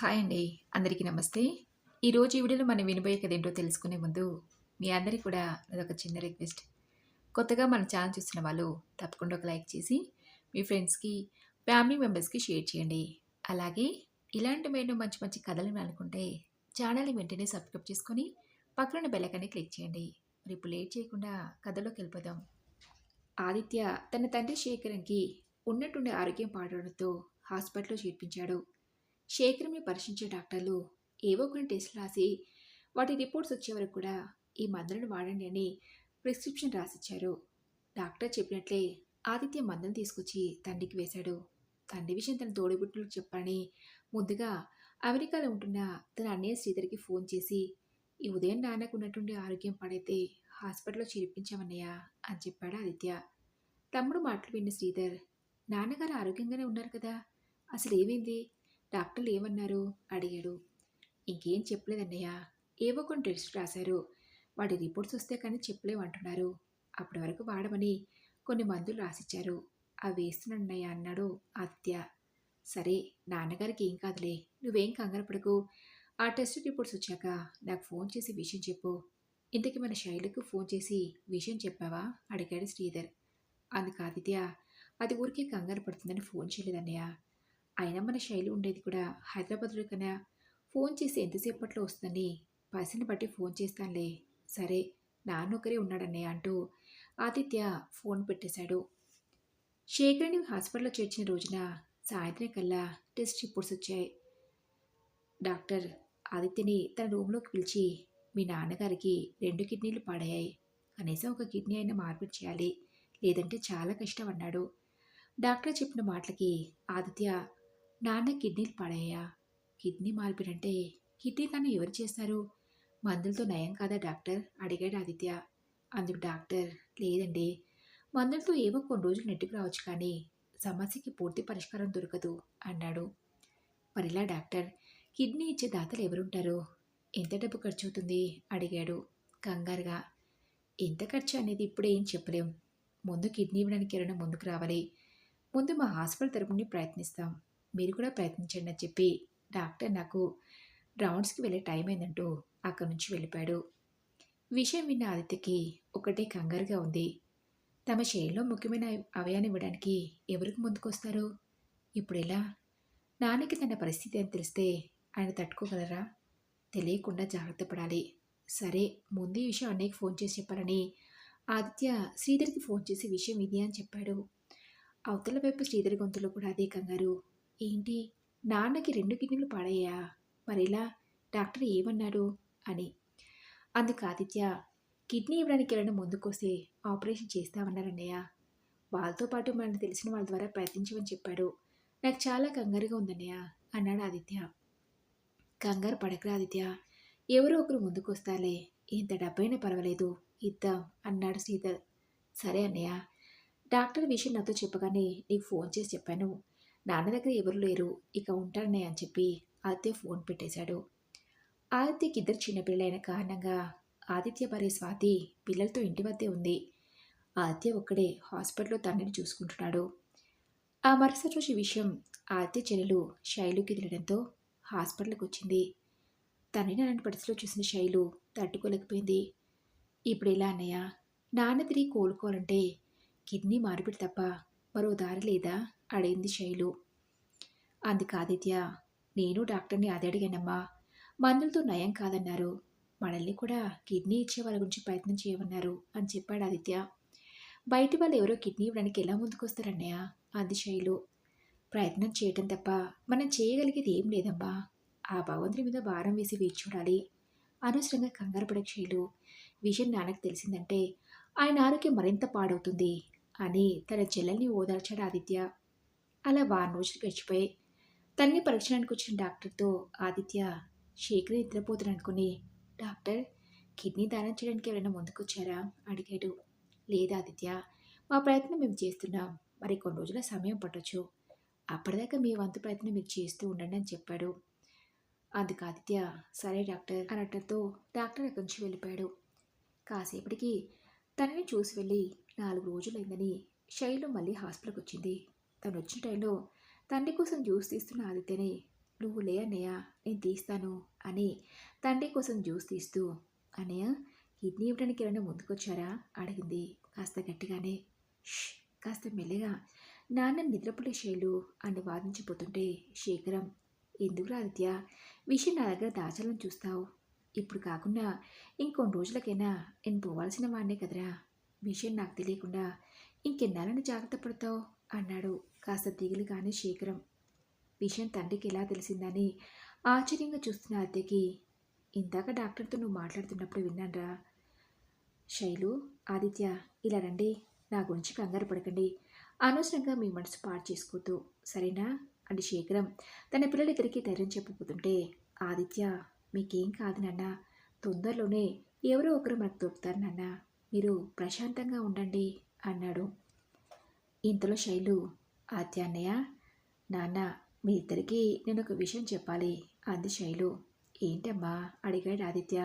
Hi అండి. అందరికీ నమస్తే. ఈరోజు ఈ వీడియోలో మనం వినబోయే కథ ఏంటో తెలుసుకునే ముందు మీ అందరికీ కూడా అదొక చిన్న రిక్వెస్ట్. కొత్తగా మన ఛానల్ చూస్తున్న వాళ్ళు తప్పకుండా ఒక లైక్ చేసి మీ ఫ్రెండ్స్కి ఫ్యామిలీ మెంబర్స్కి షేర్ చేయండి. అలాగే ఇలాంటి మేము మంచి మంచి కథలు అనుకుంటే ఛానల్ని వెంటనే సబ్స్క్రైబ్ చేసుకొని పక్కన బెల్లకని క్లిక్ చేయండి. మరి ఇప్పుడు లేట్ చేయకుండా కథలోకి వెళ్ళిపోదాం. ఆదిత్య తన తండ్రి శేఖరంకి ఉన్నట్టుండే ఆరోగ్యం పాడడంతో హాస్పిటల్లో చేర్పించాడు. శేఖరంని పరీక్షించే డాక్టర్లు ఏవో కొన్ని టెస్టులు రాసి వాటి రిపోర్ట్స్ వచ్చే వరకు కూడా ఈ మందులను వాడండి అని ప్రిస్క్రిప్షన్ రాసిచ్చారు. డాక్టర్ చెప్పినట్లే ఆదిత్య మందును తీసుకొచ్చి తండ్రికి వేశాడు. తండ్రి విషయం తన తోడిబుట్టులకు చెప్పాలని ముందుగా అమెరికాలో ఉంటున్న తన అన్నయ్య శ్రీధర్కి ఫోన్ చేసి ఈ ఉదయం నాన్నకు ఉన్నటువంటి ఆరోగ్యం పడైతే హాస్పిటల్లో చేర్పించామన్నయ్య అని చెప్పాడు ఆదిత్య. తమ్ముడు మాటలు విన్న శ్రీధర్ నాన్నగారు ఆరోగ్యంగానే ఉన్నారు కదా అసలు ఏమైంది డాక్టర్లు ఏమన్నారు? అడిగాడు. ఇంకేం చెప్పలేదన్నయ్య. ఏవో కొన్ని టెస్ట్ రాశారు. వాటి రిపోర్ట్స్ వస్తే కానీ చెప్పలేమంటున్నారు అప్పటి వరకు వాడమని కొన్ని మందులు రాసిచ్చారు. అవి వేస్తున్నానన్నయ్య అన్నాడు ఆదిత్య. సరే నాన్నగారికి ఏం కాదులే. నువ్వేం కంగారు పడకు. ఆ టెస్ట్ రిపోర్ట్స్ వచ్చాక నాకు ఫోన్ చేసి విషయం చెప్పు. ఇంతకీ మన శైలికి ఫోన్ చేసి విషయం చెప్పావా? అడిగాడు శ్రీధర్. అందుకు ఆదిత్య అది ఊరికే కంగారు పడుతుందని ఫోన్ చేయలేదన్నయ్య. అయినా మన శైలి ఉండేది కూడా. హైదరాబాద్లో కన్నా ఫోన్ చేసి ఎంతసేపట్లో వస్తుందని పసిని బట్టి ఫోన్ చేస్తానులే. సరే నాన్నొకరే ఉన్నాడన్నయ్య అంటూ ఆదిత్య ఫోన్ పెట్టేశాడు. శేఖర్ని హాస్పిటల్లో చేర్చిన రోజున సాయంత్రం కల్లా టెస్ట్ రిపోర్ట్స్ వచ్చాయి. డాక్టర్ ఆదిత్యని తన రూమ్లోకి పిలిచి మీ నాన్నగారికి రెండు కిడ్నీలు పాడయ్యాయి. కనీసం ఒక కిడ్నీ అయినా మార్పిడి చేయాలి. లేదంటే చాలా కష్టం అన్నాడు. డాక్టర్ చెప్పిన మాటలకి ఆదిత్య నాన్న కిడ్నీలు పాడయ్యా. కిడ్నీ మార్పిడంటే కిడ్నీ తను ఎవరు చేస్తారు? మందులతో నయం కాదా డాక్టర్? అడిగాడు ఆదిత్య. అందుకు డాక్టర్ లేదండి. మందులతో ఏవో కొన్ని రోజులు నెట్టుకు రావచ్చు కానీ సమస్యకి పూర్తి పరిష్కారం దొరకదు అన్నాడు. మరిలా డాక్టర్? కిడ్నీ ఇచ్చే దాతలు ఎవరుంటారు? ఎంత డబ్బు ఖర్చు అవుతుంది? అడిగాడు కంగారుగా. ఎంత ఖర్చు అనేది ఇప్పుడే ఏం చెప్పలేం. ముందు కిడ్నీ ఇవ్వడానికి ఎవరైనా ముందుకు రావాలి. ముందు మా హాస్పిటల్ తరపుని ప్రయత్నిస్తాం. మీరు కూడా ప్రయత్నించండి అని చెప్పి డాక్టర్ నాకు రౌండ్స్కి వెళ్ళే టైం అయిందంటూ అక్కడి నుంచి వెళ్ళిపోయాడు. విషయం విన్న ఆదిత్యకి ఒకటే కంగారుగా ఉంది. తమ శైలిలో ముఖ్యమైన అవయాన్ని ఇవ్వడానికి ఎవరికి ముందుకొస్తారు? ఇప్పుడు ఎలా? నాన్నకి తన పరిస్థితి అని తెలిస్తే ఆయన తట్టుకోగలరా? తెలియకుండా జాగ్రత్త పడాలి. సరే ముందు ఈ విషయం అన్నయ్యకి ఫోన్ చేసి చెప్పాలని ఆదిత్య శ్రీధర్కి ఫోన్ చేసి విషయం ఇది అని చెప్పాడు. అవతల వైపు శ్రీధర్ గొంతులో కూడా అదే కంగారు ఏంటి? నాన్నకి రెండు కిడ్నీలు పాడయ్యా. మరిలా? డాక్టర్ ఏమన్నాడు? అని. అందుకు ఆదిత్య కిడ్నీ ఇవ్వడానికి ఎవరైనా ముందుకొస్తే ఆపరేషన్ చేస్తామన్నారన్నయ్య. వాళ్ళతో పాటు మనకు తెలిసిన వాళ్ళ ద్వారా ప్రయత్నించమని చెప్పాడు. నాకు చాలా కంగారుగా ఉందన్నయ్య అన్నాడు ఆదిత్య. కంగారు పడకరా ఆదిత్య. ఎవరో ఒకరు ముందుకొస్తాలే ఎంత డబ్బైనా పర్వాలేదు. ఇద్దాం అన్నాడు శ్రీధర్. సరే అన్నయ్య. డాక్టర్ విషయం నాతో చెప్పగానే నీకు ఫోన్ చేసి చెప్పాను. నాన్న దగ్గర ఎవరు లేరు ఇక ఉంటానన్నయ్య అని చెప్పి ఆదిత్య ఫోన్ పెట్టేశాడు. ఆదిత్యకి ఇద్దరు చిన్నపిల్లలైన కారణంగా ఆదిత్య భార్య స్వాతి పిల్లలతో ఇంటి వద్దే ఉంది. ఆదిత్య ఒక్కడే హాస్పిటల్లో తండ్రిని చూసుకుంటున్నాడు. ఆ మరుసటి రోజు విషయం ఆదిత్య చెల్లెలు శైలుకి తెలియడంతో హాస్పిటల్కి వచ్చింది. తనని అలాంటి పరిస్థితిలో చూసిన శైలు తట్టుకోలేకపోయింది. ఇప్పుడు ఎలా అన్నయ్య? నాన్న తిరిగి కోలుకోవాలంటే కిడ్నీ మార్పిడి తప్ప మరో దారి లేదా? అడిగింది శైలు. అందుకు ఆదిత్య నేను డాక్టర్ని అదే అడిగానమ్మా. మందులతో నయం కాదన్నారు. మనల్ని కూడా కిడ్నీ ఇచ్చే వాళ్ళ గురించి ప్రయత్నం చేయమన్నారు అని చెప్పాడు ఆదిత్య. బయటి వాళ్ళు ఎవరో కిడ్నీ ఇవ్వడానికి ఎలా ముందుకొస్తారన్నయ్య? అంది శైలు. ప్రయత్నం చేయటం తప్ప మనం చేయగలిగేది ఏం లేదమ్మా. ఆ భగవంతుడి మీద భారం వేసి వేచి చూడాలి. అనవసరంగా కంగారు పడే శైలు. విషయం నాన్నకు తెలిసిందంటే ఆయన ఆరోగ్యం మరింత పాడవుతుంది అని తన చెల్లెల్ని ఓదార్చాడు ఆదిత్య. అలా వారం రోజులు గడిచిపోయి తన్ని పరీక్షడానికి వచ్చిన డాక్టర్తో ఆదిత్య శేఖర్ నిద్రపోతున్నా అనుకుని డాక్టర్ కిడ్నీ దానం చేయడానికి ఎవరైనా ముందుకొచ్చారా? అడిగాడు. లేదు ఆదిత్య మా ప్రయత్నం మేము చేస్తున్నాం. మరి కొన్ని రోజుల సమయం పట్టొచ్చు. అప్పటిదాకా మీ వంతు ప్రయత్నం మీరు చేస్తూ ఉండండి అని చెప్పాడు. అందుకు ఆదిత్య సరే డాక్టర్ అనటంతో డాక్టర్ అక్కడి నుంచి వెళ్ళిపోయాడు. కాసేపటికి తనని చూసి వెళ్ళి నాలుగు రోజులైందని శైలు మళ్ళీ హాస్పిటల్కి వచ్చింది. తను వచ్చిన టైంలో తండ్రి కోసం జ్యూస్ తీస్తున్న ఆదిత్యని నువ్వు లే అన్నయ్య నేను తీస్తాను అని తండ్రి కోసం జ్యూస్ తీస్తూ అన్నయ్య కిడ్నీ ఇవ్వడానికి ఎవరైనా ముందుకొచ్చారా? అడిగింది కాస్త గట్టిగానే. కాస్త మెల్లగా. నాన్న నిద్రపడే శైలు అని వాదించిపోతుంటే శేఖరం ఎందుకు ఆదిత్య విషయం నా దగ్గర దాచాలని చూస్తావు? ఇప్పుడు కాకుండా ఇంకొన్ని రోజులకైనా నేను పోవాల్సిన వాడినే కదరా? విషయం నాకు తెలియకుండా ఇంకెన్నాళ్ళని జాగ్రత్త పడతావు? అన్నాడు. కాస్త దిగులుగానే శేఖరం. విషయం తండ్రికి ఎలా తెలిసిందని ఆశ్చర్యంగా చూస్తున్న అద్దెకి ఇందాక డాక్టర్తో నువ్వు మాట్లాడుతున్నప్పుడు విన్నాన్రా. శైలు ఆదిత్య ఇలా రండి. నా గురించి కంగారు పడకండి. అనవసరంగా మీ మనసు పాడు చేసుకోవద్దు. సరేనా? అని శేఖరం. తన పిల్లలిద్దరికీ ధైర్యం చెప్పబోతుంటే ఆదిత్య మీకేం కాదు నాన్న. తొందరలోనే ఎవరో ఒకరు మనకు దొరుకుతారు నాన్న. మీరు ప్రశాంతంగా ఉండండి అన్నాడు. ఇంతలో శైలు ఆత్యాన్నయ్య నాన్న మీ ఇద్దరికీ నేను ఒక విషయం చెప్పాలి అంది శైలు. ఏంటమ్మా? అడిగాడు ఆదిత్య.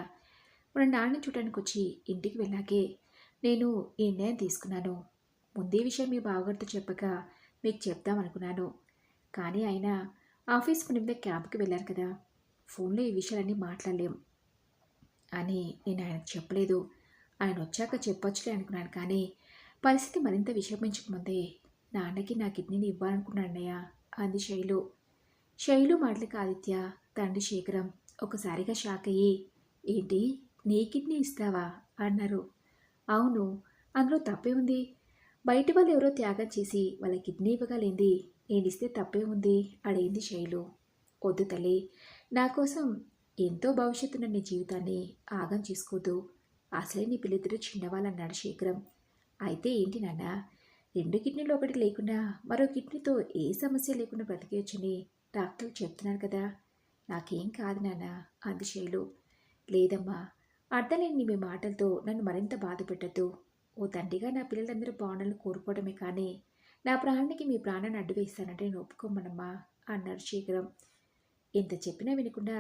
మన నాన్న చూడడానికి వచ్చి ఇంటికి వెళ్ళాకే నేను ఈ నిర్ణయం తీసుకున్నాను. ముందే విషయం మీ బావగారితో చెప్పక మీకు చెప్దామనుకున్నాను కానీ ఆయన ఆఫీస్ పని మీద క్యాంప్కి వెళ్ళారు కదా ఫోన్లో ఈ విషయాలన్నీ మాట్లాడలేం అని నేను ఆయనకు చెప్పలేదు. ఆయన వచ్చాక చెప్పొచ్చులే అనుకున్నాను కానీ పరిస్థితి మరింత విషమించకముందే. నాన్నకి నా కిడ్నీని ఇవ్వాలనుకున్నాను అన్నయ్య అంది శైలు. శైలు మాటలకు ఆదిత్య తండ్రి శేఖరం ఒకసారిగా షాక్ అయ్యి ఏంటి? నీ కిడ్నీ ఇస్తావా? అన్నారు. అవును. అందులో తప్పే ఉంది. బయట వాళ్ళు ఎవరో త్యాగం చేసి వాళ్ళ కిడ్నీ ఇవ్వగలేంది. నేను ఇస్తే తప్పే ఉంది అడిగింది శైలు. వద్దు తల్లి. నా కోసం ఎంతో భవిష్యత్తున్న నీ జీవితాన్ని ఆగం చేసుకోదు. అసలే నీ పిల్లిద్దరు చిన్నవాళ్ళన్నాడు శేఖరం. అయితే ఏంటి నాన్న? రెండు కిడ్నీలు ఒకటి లేకుండా మరో కిడ్నీతో ఏ సమస్య లేకుండా బ్రతికేయచ్చని డాక్టర్లు చెప్తున్నారు కదా. నాకేం కాదు నాన్న అంది శైలు. లేదమ్మా అర్థలేని మీ మాటలతో నన్ను మరింత బాధ పెట్టద్దు. ఓ తండ్రిగా నా పిల్లలందరూ బాగుండాలని కోరుకోవడమే కానీ నా ప్రాణానికి మీ ప్రాణాన్ని అడ్డు వేస్తానంటే నేను ఒప్పుకోమనమ్మా అన్నాడు శేఖరం ఎంత చెప్పినా వినకుండా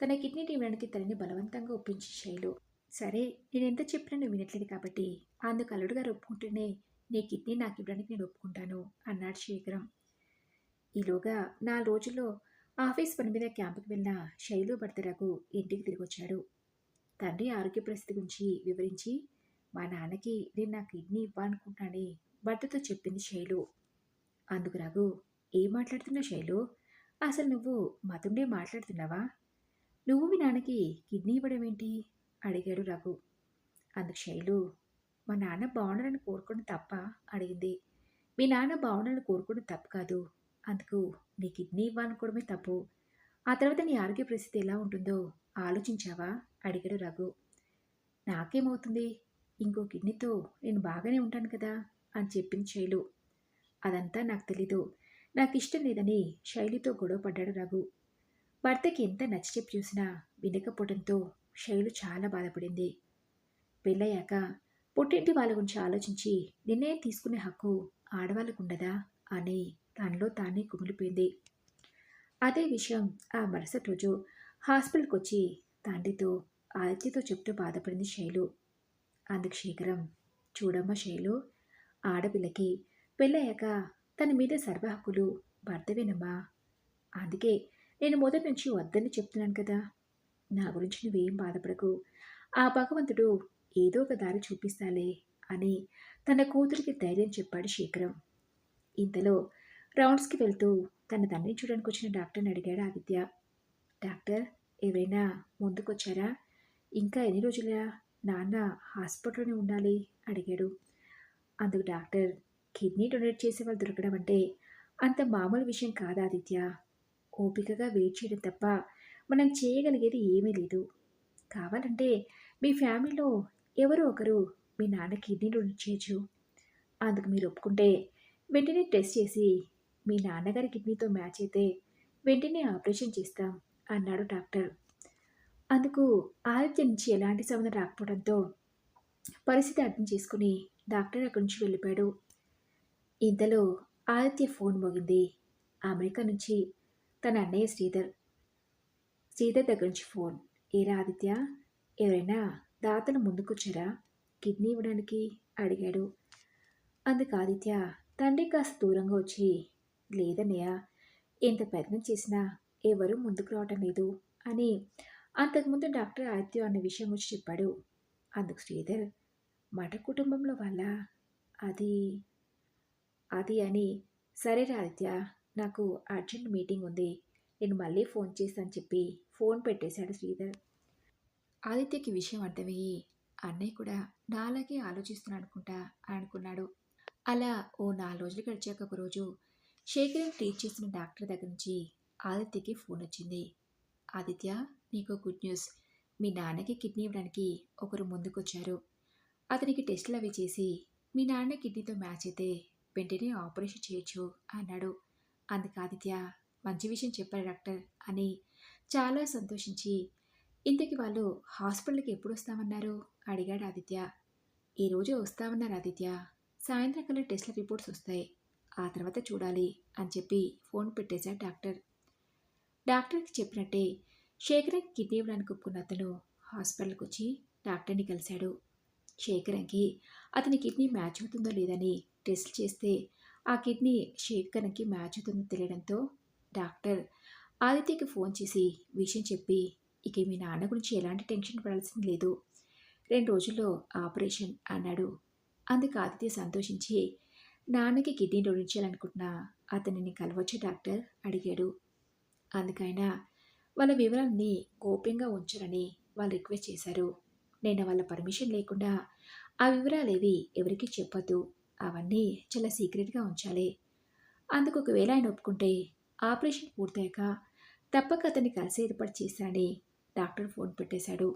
తన కిడ్నీ ఇవ్వడానికి తనని బలవంతంగా ఒప్పించి శైలు. సరే నేను ఎంత చెప్పినా నువ్వు వినట్లేదు కాబట్టి అందుకు అల్లుడు గారు ఒప్పుకుంటేనే నీ కిడ్నీ నాకు ఇవ్వడానికి నేను ఒప్పుకుంటాను అన్నాడు శేఖరం. ఈలోగా నాలుగు రోజుల్లో ఆఫీస్ పని మీద క్యాంపుకి వెళ్ళిన శైలు భర్త ఇంటికి తిరిగి వచ్చాడు తండ్రి ఆరోగ్య పరిస్థితి గురించి వివరించి మా నాన్నకి నేను నా కిడ్నీ ఇవ్వాలనుకుంటున్నానని భర్తతో చెప్పింది శైలు. అందుకు రాగు ఏం మాట్లాడుతున్నావు శైలు? అసలు నువ్వు మతుండే మాట్లాడుతున్నావా? నువ్వు మీ నాన్నకి కిడ్నీ ఇవ్వడం ఏంటి? అడిగాడు రఘు. అందుకు శైలు మా నాన్న బాగుండాలని కోరుకోవడం తప్ప అడిగింది. మీ నాన్న బాగుండాలని కోరుకోవడం తప్పు కాదు. అందుకు నీ కిడ్నీ ఇవ్వాలనుకోవడమే తప్పు. ఆ తర్వాత నీ ఆరోగ్య పరిస్థితి ఎలా ఉంటుందో ఆలోచించావా? అడిగాడు రఘు. నాకేమవుతుంది? ఇంకో కిడ్నీతో నేను బాగానే ఉంటాను కదా అని చెప్పింది శైలు. అదంతా నాకు తెలీదు. నాకు ఇష్టం లేదని శైలితో గొడవ పడ్డాడు రఘు. భర్తకి ఎంత నచ్చ చెప్పి చూసినా వినకపోవడంతో శైలు చాలా బాధపడింది. పెళ్ళయ్యాక పుట్టింటి వాళ్ళ గురించి ఆలోచించి నిర్ణయం తీసుకునే హక్కు ఆడవాళ్ళకు ఉండదా అని తనలో తానే కుమిలిపోయింది. అదే విషయం ఆ మరుసటి రోజు హాస్పిటల్కి వచ్చి తండ్రితో ఆదిత్యతో చెప్తూ బాధపడింది శైలు. అందుకు శేఖరం చూడమ్మ శైలు ఆడపిల్లకి పెళ్ళయ్యాక తన మీద సర్వ హక్కులు భర్తవేనమ్మా. అందుకే నేను మొదటి నుంచి వద్దని చెప్తున్నాను కదా. నా గురించి నువ్వేం బాధపడకు. ఆ భగవంతుడు ఏదో ఒక దారి చూపిస్తాలే అని తన కూతురికి ధైర్యం చెప్పాడు శేఖరం. ఇంతలో రౌండ్స్కి వెళ్తూ తన తండ్రిని చూడడానికి వచ్చిన డాక్టర్ని అడిగాడు ఆదిత్య. డాక్టర్ ఎవరైనా ముందుకొచ్చారా? ఇంకా ఎన్ని రోజులా నాన్న హాస్పిటల్లోనే ఉండాలి? అడిగాడు. అందుకు డాక్టర్ కిడ్నీ డొనేట్ చేసే వాళ్ళు దొరకడం అంటే అంత మామూలు విషయం కాదు ఆదిత్య. ఓపికగా వెయిట్ చేయడం తప్ప మనం చేయగలిగేది ఏమీ లేదు. కావాలంటే మీ ఫ్యామిలీలో ఎవరో ఒకరు మీ నాన్న కిడ్నీ డొనేట్ చేయొచ్చు అందుకు మీరు ఒప్పుకుంటే వెంటనే టెస్ట్ చేసి మీ నాన్నగారి కిడ్నీతో మ్యాచ్ అయితే వెంటనే ఆపరేషన్ చేస్తాం అన్నాడు డాక్టర్. అందుకు ఆదిత్య నుంచి ఎలాంటి సంబంధం రాకపోవడంతో పరిస్థితి అర్థం చేసుకుని డాక్టర్ అక్కడి నుంచి వెళ్ళిపోయాడు. ఇంతలో ఆదిత్య ఫోన్ మోగింది. అమెరికా నుంచి తన అన్నయ్య శ్రీధర్. శ్రీధర్ దగ్గర నుంచి ఫోన్. ఏరా ఆదిత్య ఎవరైనా దాతలు ముందుకొచ్చారా? కిడ్నీ ఇవ్వడానికి? అడిగాడు. అందుకు ఆదిత్య తండ్రి కాస్త దూరంగా వచ్చి లేదన్నయ్య ఎంత ప్రయత్నం చేసినా ఎవరూ ముందుకు రావటం లేదు అని అంతకుముందు డాక్టర్ ఆదిత్య అన్న విషయం వచ్చి చెప్పాడు. అందుకు శ్రీధర్ మట కుటుంబంలో వాళ్ళ అది అది అని సరే ఆదిత్య నాకు అర్జెంట్ మీటింగ్ ఉంది నేను మళ్ళీ ఫోన్ చేస్తాను చెప్పి ఫోన్ పెట్టేశాడు శ్రీధర్. ఆదిత్యకి విషయం అర్థమయ్యి అన్నయ్య కూడా నాలాగే ఆలోచిస్తున్నాను అనుకుంటా అని అనుకున్నాడు. అలా ఓ నాలుగు రోజులు గడిచాక ఒకరోజు శేఖరం ట్రీట్ చేసిన డాక్టర్ దగ్గర నుంచి ఆదిత్యకి ఫోన్ వచ్చింది. ఆదిత్య నీకు గుడ్ న్యూస్. మీ నాన్నకి కిడ్నీ ఇవ్వడానికి ఒకరు ముందుకొచ్చారు. అతనికి టెస్టులు అవి చేసి మీ నాన్న కిడ్నీతో మ్యాచ్ అయితే వెంటనే ఆపరేషన్ చేయొచ్చు అన్నాడు. అందుకు ఆదిత్య మంచి విషయం చెప్పారు డాక్టర్ అని చాలా సంతోషించి ఇంతకి వాళ్ళు హాస్పిటల్కి ఎప్పుడు వస్తామన్నారు అడిగాడు ఆదిత్య. ఈరోజు వస్తామన్నారు ఆదిత్య. సాయంత్రం కల్లా టెస్ట్ల రిపోర్ట్స్ వస్తాయి. ఆ తర్వాత చూడాలి అని చెప్పి ఫోన్ పెట్టేశాడు డాక్టర్. డాక్టర్కి చెప్పినట్టే శేఖరంకి కిడ్నీ ఇవ్వడానికి ఒప్పుకున్న అతను హాస్పిటల్కి వచ్చి డాక్టర్ని కలిశాడు. శేఖరంకి అతని కిడ్నీ మ్యాచ్ అవుతుందో లేదని టెస్ట్ చేస్తే ఆ కిడ్నీ శేఖరంకి మ్యాచ్ అవుతుందో తెలియడంతో డాక్టర్ ఆదిత్యకి ఫోన్ చేసి విషయం చెప్పి ఇక మీ నాన్న గురించి ఎలాంటి టెన్షన్ పడాల్సింది లేదు. రెండు రోజుల్లో ఆపరేషన్ అన్నాడు. అందుకు ఆదిత్య సంతోషించి నాన్నకి కిడ్నీ డొనించాలనుకుంటున్నా అతనిని కలవచ్చు డాక్టర్? అడిగాడు. అందుకైనా వాళ్ళ వివరాలని గోప్యంగా ఉంచాలని వాళ్ళు రిక్వెస్ట్ చేశారు. నేను వాళ్ళ పర్మిషన్ లేకుండా ఆ వివరాలేవి ఎవరికీ చెప్పొద్దు. అవన్నీ చాలా సీక్రెట్గా ఉంచాలి. అందుకు ఒకవేళ ఆయన ఒప్పుకుంటే ఆపరేషన్ పూర్తయ్యాక తప్పక అతన్ని కలిసి ఏర్పాటు చేశాడని డాక్టర్ ఫోన్ పెట్టేశాడు.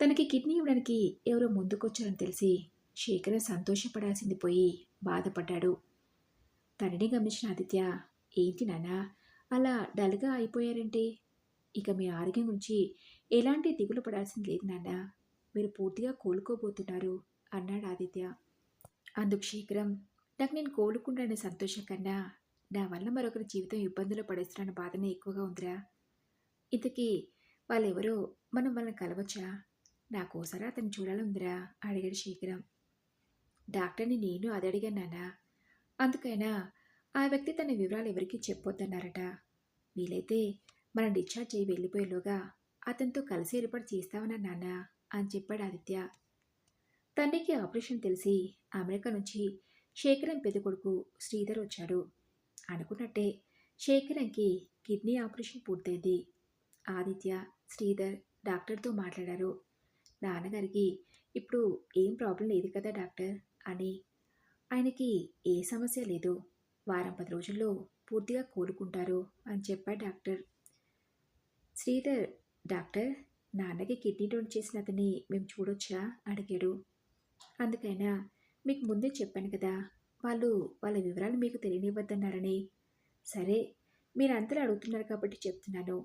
తనకి కిడ్నీ ఇవ్వడానికి ఎవరో ముందుకొచ్చారని తెలిసి శేఖర్ సంతోషపడాల్సింది పోయి బాధపడ్డాడు. తనని గమనించిన ఆదిత్య ఏంటి నానా అలా డల్గా అయిపోయారంటే? ఇక మీ ఆరోగ్యం గురించి ఎలాంటి దిగులు పడాల్సింది లేదు నాన్న. మీరు పూర్తిగా కోలుకోబోతున్నారు అన్నాడు ఆదిత్య. అందుకు శీఘ్రం నాకు నేను కోలుకుంటానే సంతోషం కన్నా నా వల్ల మరొకరి జీవితం ఇబ్బందులు పడేస్తున్న బాధనే ఎక్కువగా ఉందిరా. ఇంతకీ వాళ్ళెవరో? మనం వాళ్ళని కలవచ్చా? నాకోసారి అతను చూడాలందిరా అడిగాడు శీఘ్రం. డాక్టర్ని నేను అది అడిగాను నాన్న. అందుకైనా ఆ వ్యక్తి తన వివరాలు ఎవరికీ చెప్పొద్దన్నారట. వీలైతే మనం డిశ్చార్జ్ అయ్యి వెళ్ళిపోయేలోగా అతనితో కలిసి ఏర్పాటు చేస్తామన్నా నాన్న? అని చెప్పాడు ఆదిత్య. తండ్రికి ఆపరేషన్ తెలిసి అమెరికా నుంచి శేఖరం పెద్ద కొడుకు శ్రీధర్ వచ్చాడు. అనుకున్నట్టే శేఖరంకి కిడ్నీ ఆపరేషన్ పూర్తయింది. ఆదిత్య శ్రీధర్ డాక్టర్తో మాట్లాడారు. నాన్నగారికి ఇప్పుడు ఏం ప్రాబ్లం లేదు కదా డాక్టర్ అని. ఆయనకి ఏ సమస్య లేదు. వారం పది రోజుల్లో పూర్తిగా కోలుకుంటారు అని చెప్పాడు డాక్టర్. శ్రీధర్ డాక్టర్ నాన్నకి కిడ్నీ డోన్ చేసిన అతని మేము చూడొచ్చా అడిగాడు. అందుకైనా మీకు ముందే చెప్పాను కదా వాళ్ళు వాళ్ళ వివరాలు మీకు తెలియనివ్వద్దన్నారని. సరే మీరు అందరూ అడుగుతున్నారు కాబట్టి చెప్తున్నాను.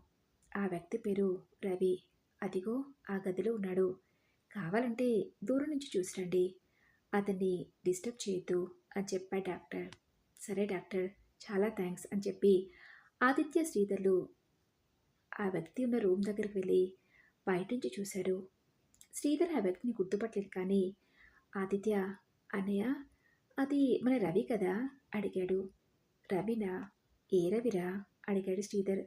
ఆ వ్యక్తి పేరు రవి. అదిగో ఆ గదిలో ఉన్నాడు. కావాలంటే దూరం నుంచి చూసిరండి. అతన్ని డిస్టర్బ్ చేయొద్దు అని చెప్పాడు డాక్టర్. సరే డాక్టర్ చాలా థ్యాంక్స్ అని చెప్పి ఆదిత్య శ్రీధర్లు ఆ వ్యక్తి ఉన్న రూమ్ దగ్గరికి వెళ్ళి బయట నుంచి చూశాడు శ్రీధర్ ఆ వ్యక్తిని గుర్తుపట్టలేదు కానీ ఆదిత్య అన్నయ్య అది మన రవి కదా? అడిగాడు. రవినా? ఏ రవిరా? అడిగాడు శ్రీధర్.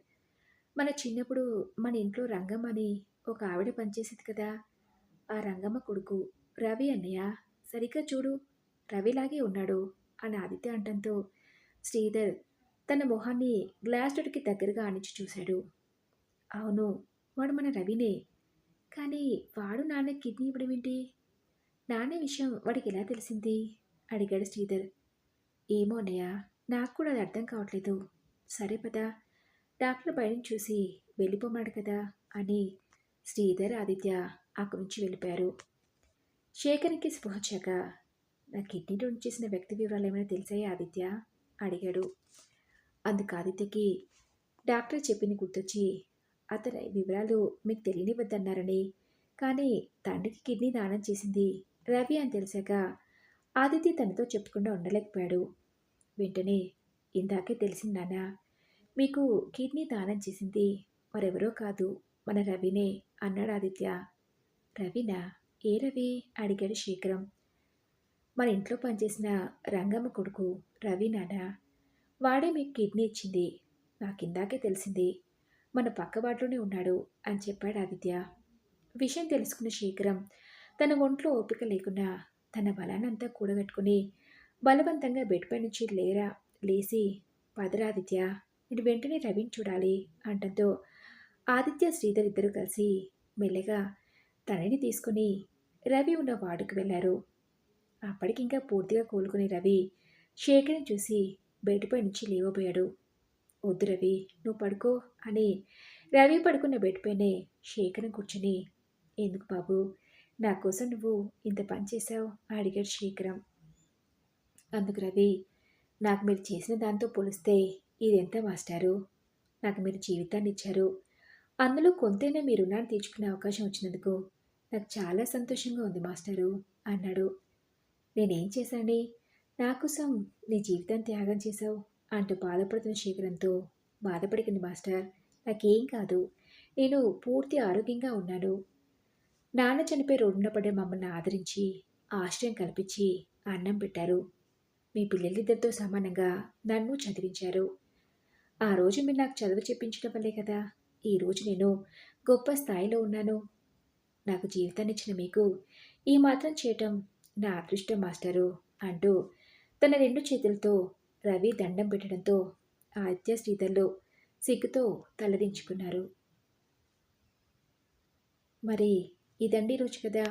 మన చిన్నప్పుడు మన ఇంట్లో రంగమ్మ అని ఒక ఆవిడ పనిచేసేది కదా? ఆ రంగమ్మ కొడుకు రవి అన్నయ్య? సరిగ్గా చూడు రవిలాగే ఉన్నాడు అని ఆదిత్య అంటంతో శ్రీధర్ తన మొహాన్ని గ్లాస్ డోర్కి దగ్గరగా ఆనించి చూశాడు. అవును వాడు మన రవినే. కానీ వాడు నాన్న కిడ్నీ ఇవ్వడం ఏంటి? నాన్న విషయం వాడికి ఎలా తెలిసింది? అడిగాడు శ్రీధర్. ఏమో అన్నయ్య నాకు కూడా అది అర్థం కావట్లేదు. సరే పదా డాక్టర్ బయట చూసి వెళ్ళిపోమాడు కదా అని శ్రీధర్ ఆదిత్య అక్కడి నుంచి వెళ్ళిపోయారు. శేఖర్కి స్పృహ నా కిడ్నీ డోన్ చేసిన వ్యక్తి వివరాలు ఏమైనా తెలిసాయా ఆదిత్య? అడిగాడు. అందుకు ఆదిత్యకి డాక్టర్ చెప్పింది గుర్తొచ్చి అతని వివరాలు మీకు తెలియనివద్దన్నారని కానీ తండ్రికి కిడ్నీ దానం చేసింది రవి అని తెలిసాక ఆదిత్య తనతో చెప్పకుండా ఉండలేకపోయాడు. వెంటనే ఇందాకే తెలిసింది నాన్న మీకు కిడ్నీ దానం చేసింది మరెవరో కాదు మన రవినే అన్నాడు ఆదిత్య. రవినా? ఏ రవి? అడిగాడు శీఘ్రం. మన ఇంట్లో పనిచేసిన రంగమ్మ కొడుకు రవి నాన్న. వాడే మీకు కిడ్నీ ఇచ్చింది. నాకిందాకే తెలిసింది. మన పక్కవాటిలోనే ఉన్నాడు అని చెప్పాడు ఆదిత్య. విషయం తెలుసుకున్న శీఘ్రం తన ఒంట్లో ఓపిక లేకుండా తన బలానంతా కూడగట్టుకుని బలవంతంగా బెడ్పై నుంచి లేరా లేచి పదరాదిత్య నేను వెంటనే రవిని చూడాలి అంటంతో ఆదిత్య శ్రీధర్ ఇద్దరు కలిసి మెల్లగా తనని తీసుకుని రవి ఉన్న వార్డుకు వెళ్ళారు. అప్పటికింకా పూర్తిగా కోలుకునే రవి శేఖర్ని చూసి బెడ్పై నుంచి లేవబోయాడు. వద్దు రవి నువ్వు పడుకో అని రవి పడుకున్న బెడ్పైనే శేఖర్ని కూర్చుని ఎందుకు బాబు నా కోసం నువ్వు ఇంత పని చేశావు? అడిగాడు శీఘ్రం అందుకు రవి నాకు మీరు చేసిన దాంతో పోలిస్తే ఇదెంత మాస్టారు? నాకు మీరు జీవితాన్ని ఇచ్చారు. అందులో కొంతైనా మీ రుణాన్ని తీర్చుకునే అవకాశం వచ్చినందుకు నాకు చాలా సంతోషంగా ఉంది మాస్టారు అన్నాడు. నేనేం చేశానని? నా కోసం నీ జీవితాన్ని త్యాగం చేశావు అంటూ బాధపడుతున్న శీఘ్రంతో బాధపడికండి మాస్టర్. నాకేం కాదు నేను పూర్తి ఆరోగ్యంగా ఉన్నాను. నాన్న చనిపోయి రోడ్డున పడే మమ్మల్ని ఆదరించి ఆశ్రయం కల్పించి అన్నం పెట్టారు. మీ పిల్లలిద్దరితో సమానంగా నన్ను చదివించారు. ఆ రోజు మీరు నాకు చదువు చెప్పించడం వల్లే కదా ఈరోజు నేను గొప్ప స్థాయిలో ఉన్నాను. నాకు జీవితాన్ని ఇచ్చిన మీకు ఈ మాత్రం చేయటం నా అదృష్టం మాస్టరు అంటూ తన రెండు చేతులతో రవి దండం పెట్టడంతో ఆదిత్య శ్రీధర్లు సిగ్గుతో తలదించుకున్నారు. మరి ఇదండి రోజు కదా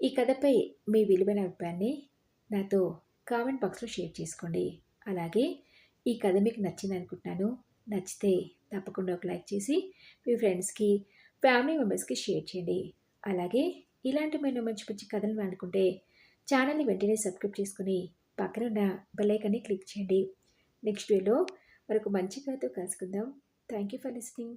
ఈ కథపై మీ విలువైన అభిప్రాయాన్ని నాతో కామెంట్ బాక్స్లో షేర్ చేసుకోండి. అలాగే ఈ కథ మీకు నచ్చింది అనుకుంటున్నాను. నచ్చితే తప్పకుండా ఒక లైక్ చేసి మీ ఫ్రెండ్స్కి ఫ్యామిలీ మెంబర్స్కి షేర్ చేయండి. అలాగే ఇలాంటిమైన మంచి మంచి కథలు అనుకుంటే ఛానల్ని వెంటనే సబ్స్క్రైబ్ చేసుకుని పక్కన ఉన్న బెల్లైకాన్ని క్లిక్ చేయండి. నెక్స్ట్ వీడియోలో మరొక మంచి కథతో కలుసుకుందాం. Thank you for listening.